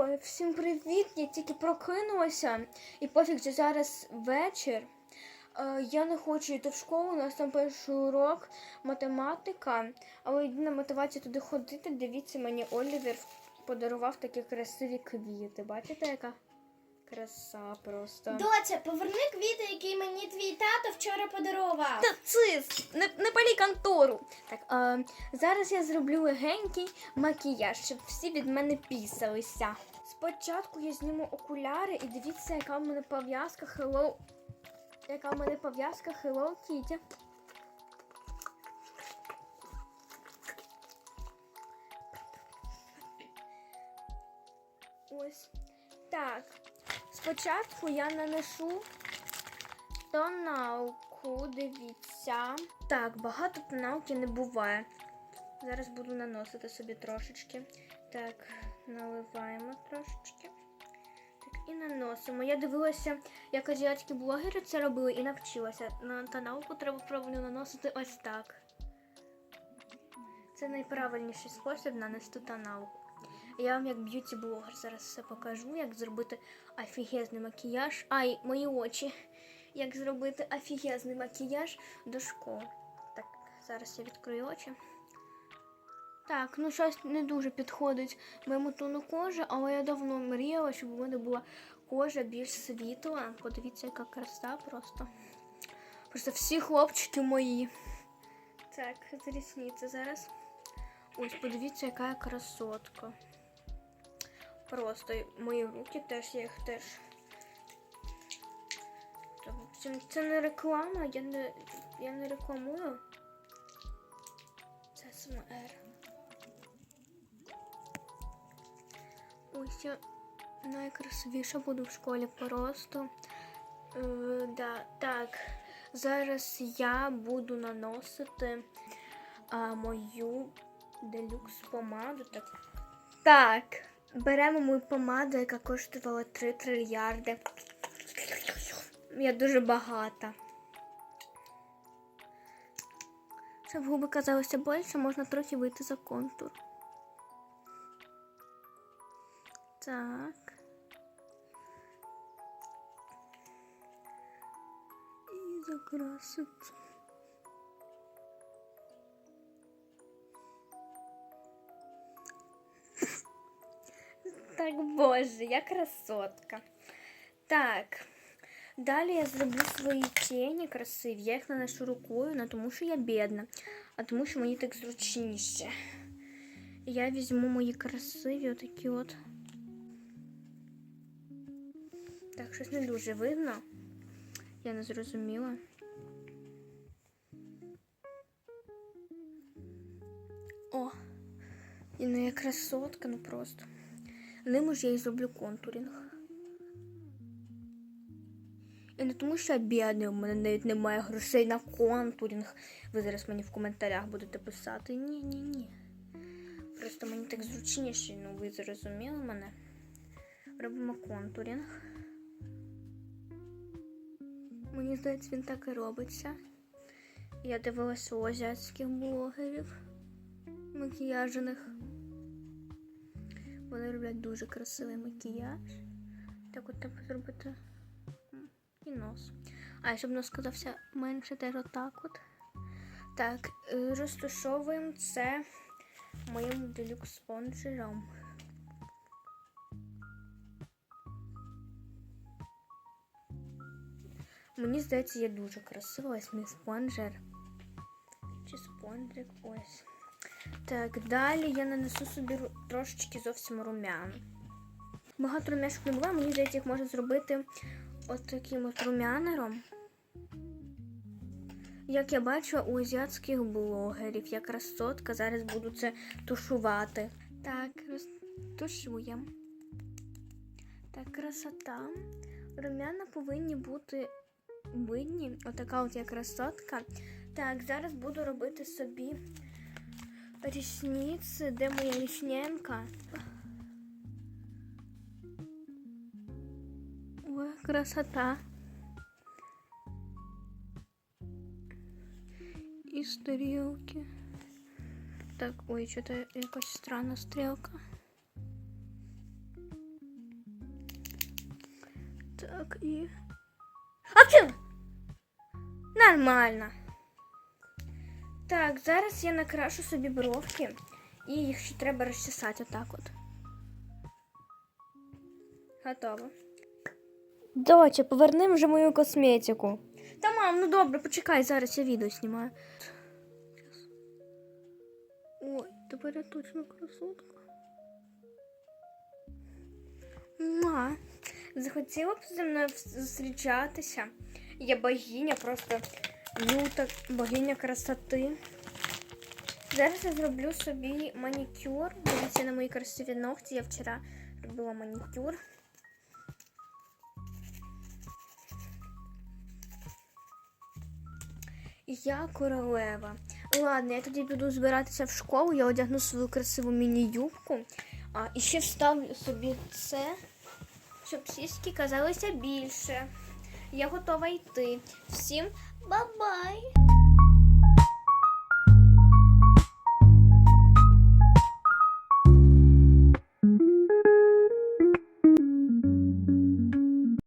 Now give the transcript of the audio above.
Ой, всім привіт! Я тільки прокинулася, і пофіг, що зараз вечір. Е, я не хочу йти в школу, у нас там перший урок математика, але єдина мотивація туди ходити. Дивіться, мені Олівер подарував такі красиві квіти. Бачите, яка краса просто. Доця, поверни квіти, які мені твій тато вчора подарував. Та цис, не, не. Так, е, зараз я зроблю легенький макіяж, щоб всі від мене пісалися. Спочатку я зніму окуляри і дивіться, яка в мене пов'язка Hello. Яка в мене пов'язка Hello Kitty. Ось. Так. Спочатку я наношу тоналку, дивіться. Так, багато тоналки не буває. Зараз буду наносити собі трошечки. Так, наливаємо трошечки. Так, і наносимо. Я дивилася, як азіатські блогери це робили і навчилася. На тоналку треба правильно наносити ось так. Це найправильніший спосіб нанести тоналку. Я вам як б'юті-блогер зараз все покажу, як зробити офігезний макіяж. Ай, мої очі. Як зробити офігезний макіяж до школи. Так, зараз я відкрию очі. Так, ну щось не дуже підходить моєму тону кожи, але я давно мріяла, щоб у мене була кожа більш світла. Подивіться, яка краса просто. Просто всі хлопчики мої. Так, з рісниці зараз. Ось, подивіться, яка я красотка. Просто мої руки теж, я їх теж. Общем, Це не реклама, я не, я не рекламую. Це СМР. Ось я найкрасивіша буду в школі просто. Е, да, так, зараз я буду наносити а, мою делюкс помаду. Так. так, беремо мою помаду, яка коштувала 3 трильярди. Я дуже багата. Щоб губи казалися більше, можна трохи вийти за контур. Так. І закрасити. Так, боже, я красотка. Так. Далі я зроблю свої тіні красиві. Я їх наношу рукою, не тому що я бідна, а тому що мені так зручніше. Я візьму мої красиві отакі от. Так, щось не дуже видно. Я не зрозуміла. О! І ну я красотка, ну просто. Ним ж я і зроблю контурінг. І не тому, що я бідний, у мене навіть немає грошей на контурінг. Ви зараз мені в коментарях будете писати. Ні, ні, ні. Просто мені так зручніше, ну ви зрозуміли мене. Робимо контурінг. Мені здається, він так і робиться. Я дивилася у азіатських блогерів макіяжених. Вони роблять дуже красивий макіяж. Так от треба зробити м, і нос. А щоб нос казався менше, теж отак от. Так, е, розташовуємо це моїм делюкс спонжером. Мені здається, я дуже красива. Ось мій спонжер. Чи спонжик ось. Так, далі я нанесу собі трошечки зовсім румян. Багато румяшок не було, мені здається, їх можна зробити от таким от румянером. Як я бачила у азіатських блогерів, я красотка, зараз буду це тушувати. Так, розтушуємо. Так, красота. Румяна повинні бути видні. Отака от я красотка. Так, зараз буду робити собі рісниці, де моя ріснянка. Ой, красота. І стрілки. Так, ой, что-то якась странна стрілка. Так, і. Апчу! Нормально. Так, зараз я накрашу собі бровки. І їх ще треба розчесати отак от. Готово. Доча, поверни вже мою косметику. Та мам, ну добре, почекай, зараз я відео знімаю. Ой, тепер я точно красотка. Ма, захотіла б зі мною зустрічатися. Я богиня, просто люта богиня красоти. Зараз я зроблю собі манікюр. Дивіться на мої красиві ногті. Я вчора робила манікюр. Я королева. Ладно, я тоді піду збиратися в школу, я одягну свою красиву міні-юбку. А, і ще вставлю собі це, щоб сіськи казалися більше. Я готова йти. Всім ба-бай!